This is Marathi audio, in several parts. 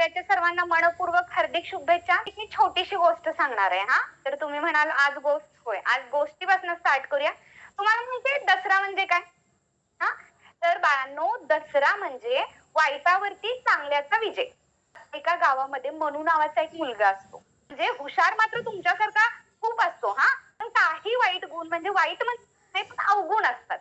नवरात्रीच्या सर्वांना मनपूर्वक हार्दिक शुभेच्छा. मी छोटीशी गोष्ट सांगणार आहे हा. तर तुम्ही म्हणाल आज गोष्ट होय. आज गोष्टीपासून स्टार्ट करूया. तुम्हाला माहितीये दसरा म्हणजे काय? हा? तर बाळांनो दसरा म्हणजे वाईटावरती चांगल्याचा विजय. एका गावामध्ये मनू नावाचा एक मुलगा असतो. म्हणजे हुशार मात्र तुमच्यासारखा खूप असतो हा. पण काही वाईट गुण म्हणजे वाईट म्हणजे अवगुण असतात.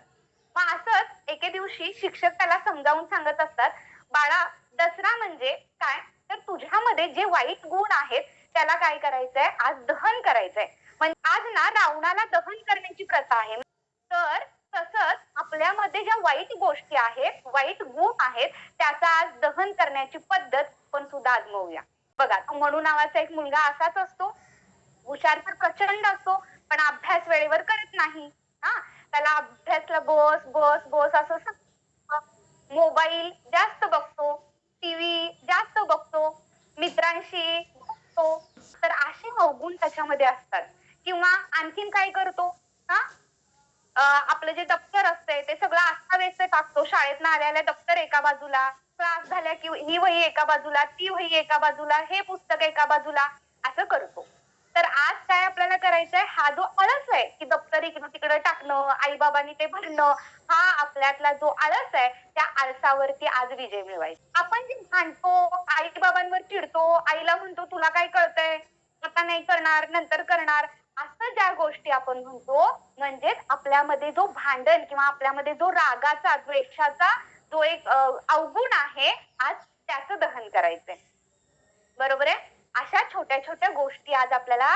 मग असंच एके दिवशी शिक्षक त्याला समजावून सांगत असतात बाळा दसरा म्हणजे काय? तर तुझ्यामध्ये जे वाईट गुण आहेत त्याला काय करायचंय? आज दहन करायचंय. म्हणजे आज ना रावणाला दहन करण्याची प्रथा आहे. तर तसंच आपल्यामध्ये ज्या वाईट गोष्टी आहेत वाईट गुण आहेत त्याचा आज दहन करण्याची पद्धत पण सुद्धा आजमवूया बघा म्हणून म्हणू नावाचा एक मुलगा असाच असतो. हुशार तर प्रचंड असतो पण अभ्यास वेळेवर करत नाही. हा? त्याला अभ्यासला बस बस बस असं मोबाईल जास्त बघतो टीव्ही जास्त बघतो मित्रांशी बघतो तर असे अवगुण त्याच्यामध्ये असतात. किंवा आणखीन काय करतो? हा? आपलं जे दप्तर असतंय ते सगळं अस्ताव्यस्त टाकतो. शाळेत आलेल्या दप्तर एका बाजूला क्लास झाल्या की ही वही एका बाजूला ती वही एका बाजूला हे पुस्तक एका बाजूला असं करतो. तर आज काय आपल्याला करायचंय? हा जो आळस आहे की दप्तर इकडं तिकडं टाकणं आई बाबांनी ते भरणं हा आपल्यातला जो आळस आहे त्या आळसावरती आज विजय मिळवायचा. आपण जे भांडतो आई बाबांवर चिडतो आईला म्हणतो तुला काय कळतंय? आता नाही करणार नंतर करणार. असं ज्या गोष्टी आपण म्हणतो म्हणजेच आपल्यामध्ये जो भांडण किंवा आपल्यामध्ये जो रागाचा द्वेषाचा जो एक अवगुण आहे आज त्याचं दहन करायचंय बरोबर आहे अशा छोट्या छोट्या गोष्टी आज आपल्याला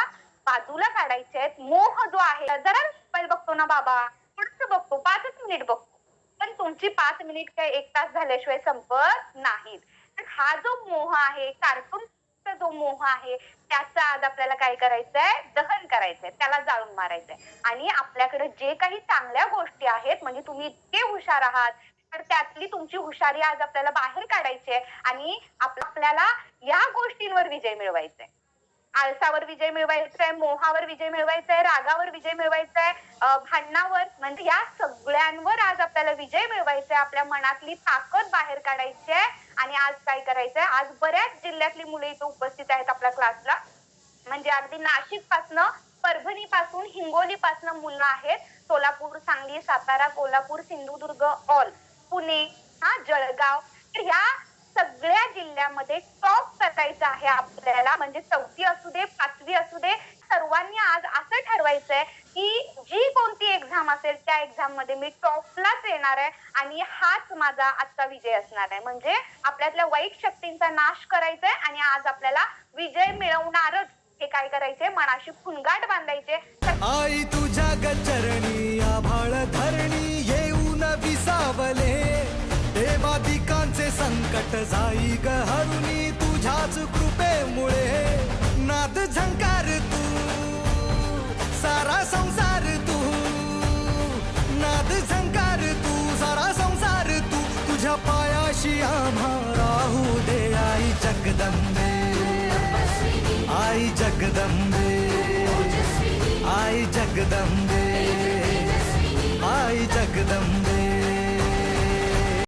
बाजूला काढायच्या आहेत. मोह जो आहे जरा मोबाईल बघतो ना बाबा. थोडस बघतो. पाचच मिनिट बघतो. पण तुमची पाच मिनिट काय एक तास झाल्याशिवाय संपत नाहीत. तर हा जो मोह आहे कार्टून जो मोह आहे त्याचा आज आपल्याला काय करायचंय? दहन करायचंय. त्याला जाळून मारायचंय. आणि आपल्याकडे जे काही चांगल्या गोष्टी आहेत म्हणजे तुम्ही इतके हुशार आहात तर त्यातली तुमची हुशारी आज आपल्याला बाहेर काढायची आहे आणि आपल्याला या गोष्टींवर विजय मिळवायचा आहे. आळसावर विजय मिळवायचा आहे मोहावर विजय मिळवायचा आहे रागावर विजय मिळवायचा आहे भांडणावर म्हणजे या सगळ्यांवर आज आपल्याला विजय मिळवायचा आहे आपल्या मनातली ताकद बाहेर काढायची आहे आणि आज काय करायचंय? आज बऱ्याच जिल्ह्यातली मुले इथे उपस्थित आहेत आपल्या क्लासला. म्हणजे अगदी नाशिक पासनं परभणी पासून हिंगोली पासनं मुलं आहेत. सोलापूर सांगली सातारा कोल्हापूर सिंधुदुर्ग ऑल पुणे हा जळगाव. तर ह्या सगळ्या जिल्ह्यामध्ये टॉप करायचं आहे आपल्याला. म्हणजे चौथी असू दे पाचवी असू दे सर्वांनी आज असं ठरवायचंय की जी कोणती एक्झाम असेल त्या एक्झाममध्ये मी टॉपलाच येणार आहे आणि हाच माझा आजचा विजय असणार आहे. म्हणजे आपल्यातल्या वाईट शक्तींचा नाश करायचा आहे आणि आज आपल्याला विजय मिळवणारच हे काय करायचंय? मनाशी फुनगाट बांधायचे आई तुझ्या गचरणी वाट जाई ग हरुणी तुझ्याच कृपेमुळे. नाद झंकार तू सारा संसार तू. नाद झंकार तू सारा संसार तू. तुझ्या पायाशी आम्हा राहू दे आई जगदंबे. आई जगदंबे. आई जगदंबे.